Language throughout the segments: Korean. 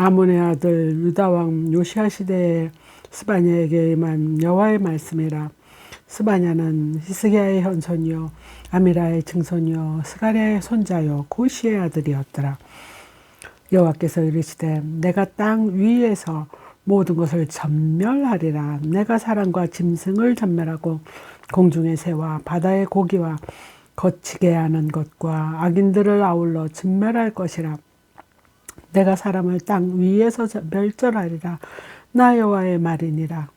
아몬의 아들 유다 왕 요시아 시대에 스바냐에게 임한 여호와의 말씀이라. 스바냐는 히스기야의 현손이요 아미라의 증손이요 스가랴의 손자요 고시의 아들이었더라. 여호와께서 이르시되 내가 땅 위에서 모든 것을 전멸하리라. 내가 사람과 짐승을 전멸하고 공중의 새와 바다의 고기와 거치게 하는 것과 악인들을 아울러 진멸할 것이라 내가 사람을 땅 위에서 멸절하리라. 나 여호와의 말이니라.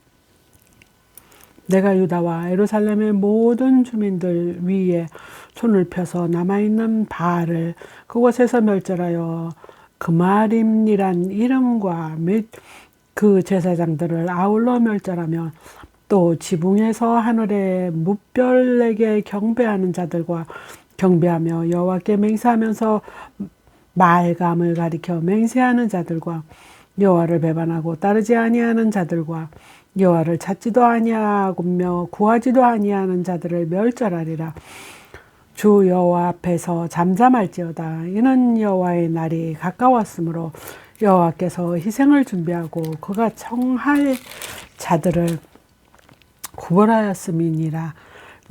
내가 유다와 에루살렘의 모든 주민들 위에 손을 펴서 남아있는 바알을 그곳에서 멸절하여 그마림이란 이름과 및 그 제사장들을 아울러 멸절하며 또 지붕에서 하늘에 무별에게 경배하는 자들과 경배하며 여호와께 맹세하면서 말감을 가리켜 맹세하는 자들과 여호와를 배반하고 따르지 아니하는 자들과 여호와를 찾지도 아니하며 구하지도 아니하는 자들을 멸절하리라. 주 여호와 앞에서 잠잠할지어다. 이는 여호와의 날이 가까웠으므로 여호와께서 희생을 준비하고 그가 청할 자들을 구벌하였음이니라.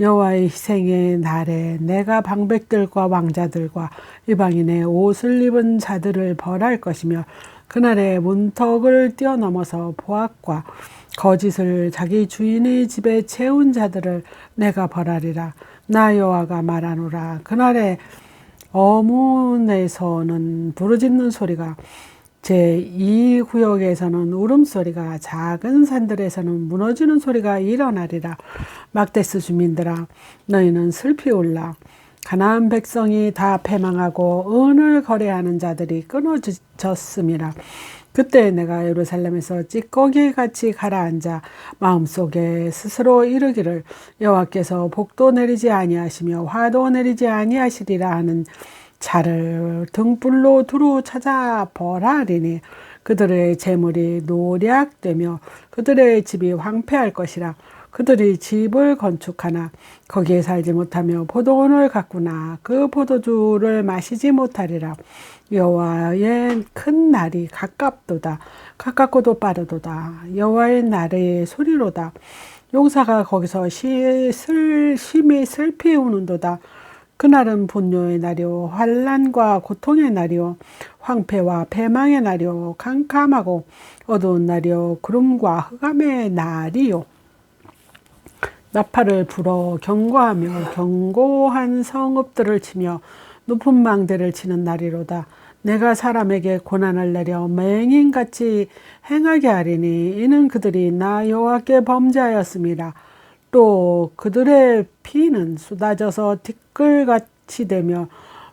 여호와의 희생의 날에 내가 방백들과 왕자들과 이방인의 옷을 입은 자들을 벌할 것이며 그날에 문턱을 뛰어넘어서 보악과 거짓을 자기 주인의 집에 채운 자들을 내가 벌하리라. 나 여호와가 말하노라. 그날에 어문에서는 부르짖는 소리가 제2 구역에서는 울음소리가 작은 산들에서는 무너지는 소리가 일어나리라. 막데스 주민들아 너희는 슬피 울라. 가나안 백성이 다 패망하고 은을 거래하는 자들이 끊어졌음이라. 그때 내가 예루살렘에서 찌꺼기 같이 가라앉아 마음속에 스스로 이르기를 여호와께서 복도 내리지 아니하시며 화도 내리지 아니하시리라 하는 자를 등불로 두루 찾아 벌하리니 그들의 재물이 노략되며 그들의 집이 황폐할 것이라 그들이 집을 건축하나 거기에 살지 못하며 포도원을 가꾸나 그 포도주를 마시지 못하리라. 여호와의 큰 날이 가깝도다. 가깝고도 빠르도다. 여호와의 날의 소리로다. 용사가 거기서 시, 슬, 심히 슬피 우는도다 그날은 분노의 날이요 환란과 고통의 날이요 황폐와 패망의 날이요 캄캄하고 어두운 날이요 구름과 흑암의 날이요 나팔을 불어 경고하며 경고한 성읍들을 치며 높은 망대를 치는 날이로다. 내가 사람에게 고난을 내려 맹인같이 행하게 하리니 이는 그들이 나 여호와께 범죄하였습니다. 또 그들의 피는 쏟아져서 티끌같이 되며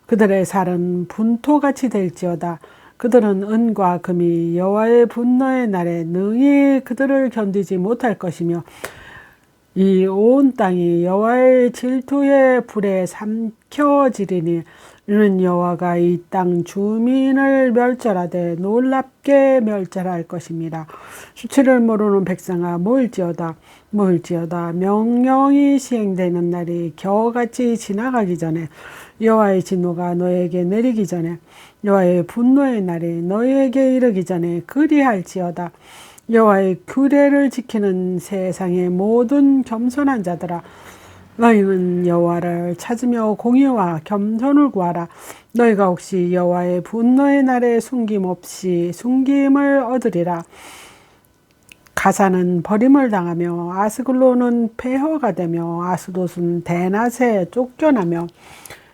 그들의 살은 분토같이 될지어다. 그들은 은과 금이 여호와의 분노의 날에 능히 그들을 견디지 못할 것이며 이 온 땅이 여호와의 질투의 불에 삼켜지리니 이는 여호와가 이 땅 주민을 멸절하되 놀랍게 멸절할 것입니다. 수치를 모르는 백성아 모일지어다. 모일지어다. 명령이 시행되는 날이 겨우같이 지나가기 전에 여호와의 진노가 너에게 내리기 전에 여호와의 분노의 날이 너에게 이르기 전에 그리할지어다. 여호와의 규례를 지키는 세상의 모든 겸손한 자들아 너희는 여호와를 찾으며 공의와 겸손을 구하라. 너희가 혹시 여호와의 분노의 날에 숨김없이 숨김을 얻으리라. 가사는 버림을 당하며 아스글로는 폐허가 되며 아스돗은 대낮에 쫓겨나며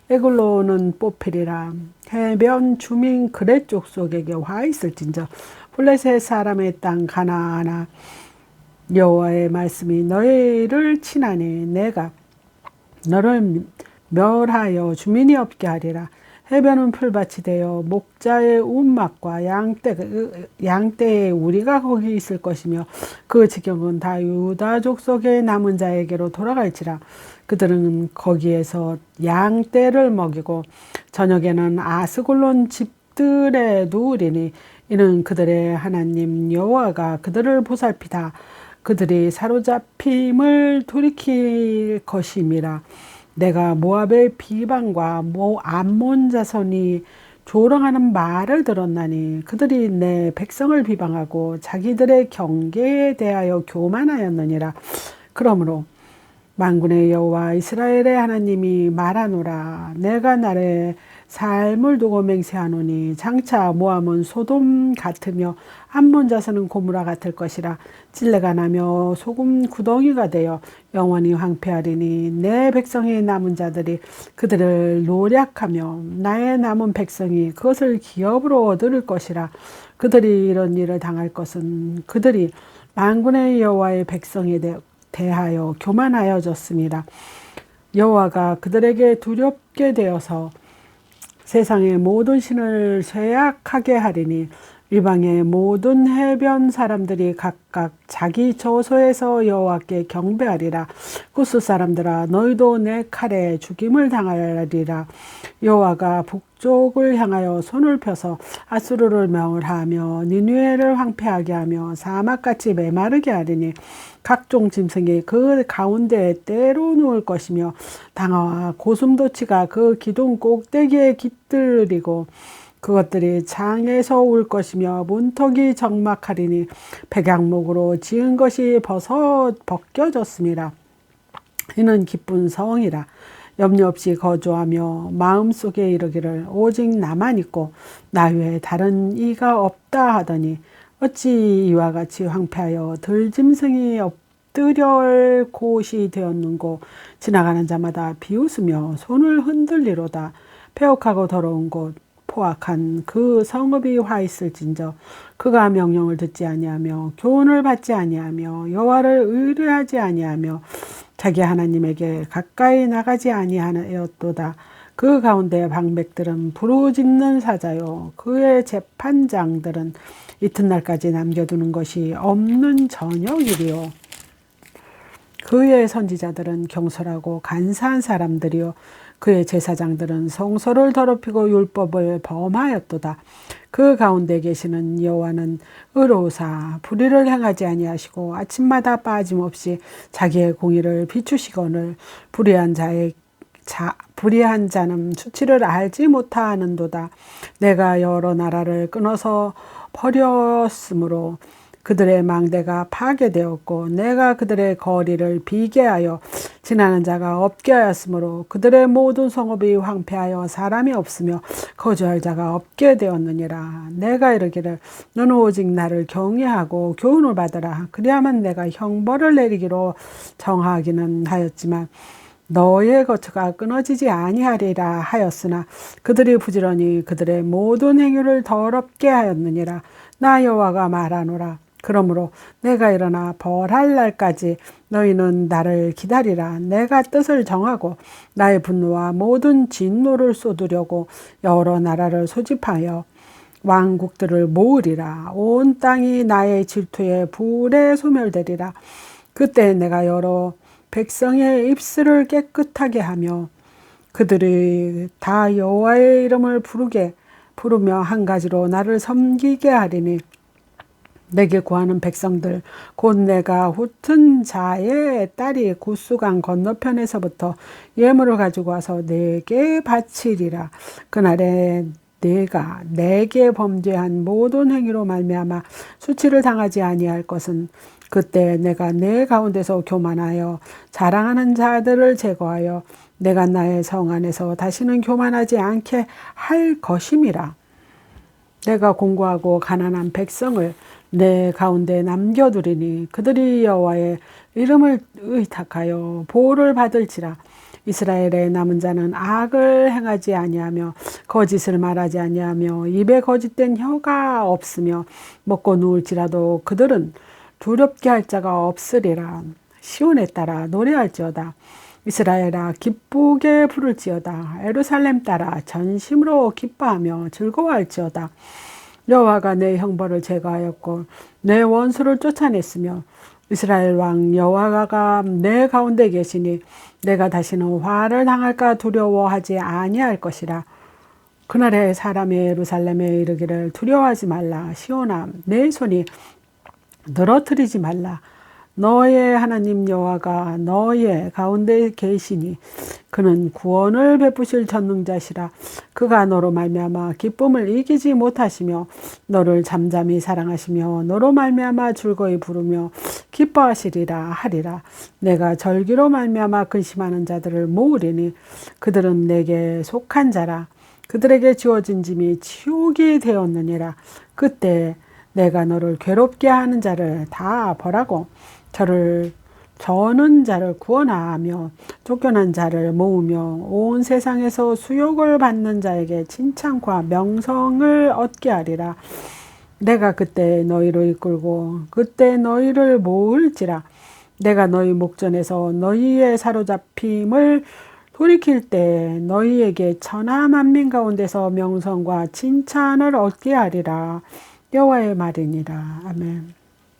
에글로는 뽑히리라. 해변 주민 그렛 족속에게 화 있을진저 블레셋 사람의 땅 가나아나 여호와의 말씀이 너희를 치나니 내가 너를 멸하여 주민이 없게 하리라. 해변은 풀밭이 되어 목자의 운막과 양떼, 양떼의 우리가 거기 있을 것이며 그 지경은 다 유다족 속의 남은 자에게로 돌아갈지라. 그들은 거기에서 양떼를 먹이고 저녁에는 아스골론 집들에 누우리니 이는 그들의 하나님 여호와가 그들을 보살피다 그들이 사로잡힘을 돌이킬 것임이라 내가 모압의 비방과 모 암몬 자손이 조롱하는 말을 들었나니 그들이 내 백성을 비방하고 자기들의 경계에 대하여 교만하였느니라. 그러므로 만군의 여호와 이스라엘의 하나님이 말하노라 내가 나를 삶을 두고 맹세하노니 장차 모함은 소돔 같으며 한문 자서는 고무라 같을 것이라 찔레가 나며 소금 구덩이가 되어 영원히 황폐하리니 내 백성의 남은 자들이 그들을 노략하며 나의 남은 백성이 그것을 기업으로 얻을 것이라 그들이 이런 일을 당할 것은 그들이 만군의 여호와의 백성에 대하여 교만하여졌습니다. 여호와가 그들에게 두렵게 되어서 세상의 모든 신을 쇠약하게 하리니 이방의 모든 해변 사람들이 각각 자기 저소에서 여호와께 경배하리라. 구스 사람들아 너희도 내 칼에 죽임을 당하리라. 여호와가 북쪽을 향하여 손을 펴서 아수르를 명을하며 니누에를 황폐하게 하며 사막같이 메마르게 하리니 각종 짐승이 그 가운데에 때로 누울 것이며 당화와 고슴도치가 그 기둥 꼭대기에 깃들이고 그것들이 장에서 울 것이며 문턱이 적막하리니 백양목으로 지은 것이 벗어 벗겨졌습니다. 이는 기쁜 성이라 염려 없이 거주하며 마음속에 이르기를 오직 나만 있고 나 외에 다른 이가 없다 하더니 어찌 이와 같이 황폐하여 들짐승이 엎드려 곳이 되었는고 지나가는 자마다 비웃으며 손을 흔들리로다 폐옥하고 더러운 곳 포악한 그 성읍이 화 있을진저 그가 명령을 듣지 아니하며 교훈을 받지 아니하며 여호와를 의뢰하지 아니하며 자기 하나님에게 가까이 나가지 아니하였도다. 그 가운데 방백들은 부르짖는 사자요 그의 재판장들은 이튿날까지 남겨두는 것이 없는 저녁이리요 그의 선지자들은 경솔하고 간사한 사람들이요 그의 제사장들은 성소를 더럽히고 율법을 범하였도다. 그 가운데 계시는 여호와는 의로우사 불의를 행하지 아니하시고 아침마다 빠짐없이 자기의 공의를 비추시거늘 불의한 자의 자, 불의한 자는 수치를 알지 못하는도다. 내가 여러 나라를 끊어서 버렸으므로 그들의 망대가 파괴되었고 내가 그들의 거리를 비게 하여 지나는 자가 없게 하였으므로 그들의 모든 성읍이 황폐하여 사람이 없으며 거주할 자가 없게 되었느니라. 내가 이르기를 너는 오직 나를 경외하고 교훈을 받으라. 그리하면 내가 형벌을 내리기로 정하기는 하였지만 너의 거처가 끊어지지 아니하리라 하였으나 그들이 부지런히 그들의 모든 행위를 더럽게 하였느니라. 나 여호와가 말하노라 그러므로 내가 일어나 벌할 날까지 너희는 나를 기다리라. 내가 뜻을 정하고 나의 분노와 모든 진노를 쏟으려고 여러 나라를 소집하여 왕국들을 모으리라. 온 땅이 나의 질투에 불에 소멸되리라. 그때 내가 여러 백성의 입술을 깨끗하게 하며 그들이 다 여호와의 이름을 부르게 부르며 한 가지로 나를 섬기게 하리니 내게 구하는 백성들 곧 내가 훑은 자의 딸이 구수강 건너편에서부터 예물을 가지고 와서 내게 바치리라. 그날에 내가 내게 범죄한 모든 행위로 말미암아 수치를 당하지 아니할 것은 그때 내가 내 가운데서 교만하여 자랑하는 자들을 제거하여 내가 나의 성 안에서 다시는 교만하지 않게 할 것임이라. 내가 공고하고 가난한 백성을 내 가운데 남겨두리니 그들이 여호와의 이름을 의탁하여 보호를 받을지라. 이스라엘의 남은 자는 악을 행하지 아니하며 거짓을 말하지 아니하며 입에 거짓된 혀가 없으며 먹고 누울지라도 그들은 두렵게 할 자가 없으리라. 시온에 따라 노래할지어다. 이스라엘아 기쁘게 부를지어다. 에루살렘 따라 전심으로 기뻐하며 즐거워할지어다 여호와가 내 형벌을 제거하였고 내 원수를 쫓아냈으며 이스라엘 왕 여호와가 내 가운데 계시니 내가 다시는 화를 당할까 두려워하지 아니할 것이라. 그날에 사람이 예루살렘에 이르기를 두려워하지 말라. 시온아 내 손이 늘어뜨리지 말라. 너의 하나님 여호와가 너의 가운데 계시니 그는 구원을 베푸실 전능자시라. 그가 너로 말미암아 기쁨을 이기지 못하시며 너를 잠잠히 사랑하시며 너로 말미암아 즐거이 부르며 기뻐하시리라 하리라. 내가 절기로 말미암아 근심하는 자들을 모으리니 그들은 내게 속한 자라. 그들에게 지어진 짐이 지옥이 되었느니라. 그때 내가 너를 괴롭게 하는 자를 다 벌하고 저를 저는 자를 구원하며 쫓겨난 자를 모으며 온 세상에서 수욕을 받는 자에게 칭찬과 명성을 얻게 하리라. 내가 그때 너희를 이끌고 그때 너희를 모을지라. 내가 너희 목전에서 너희의 사로잡힘을 돌이킬 때 너희에게 천하 만민 가운데서 명성과 칭찬을 얻게 하리라. 여호와의 말이니라. 아멘.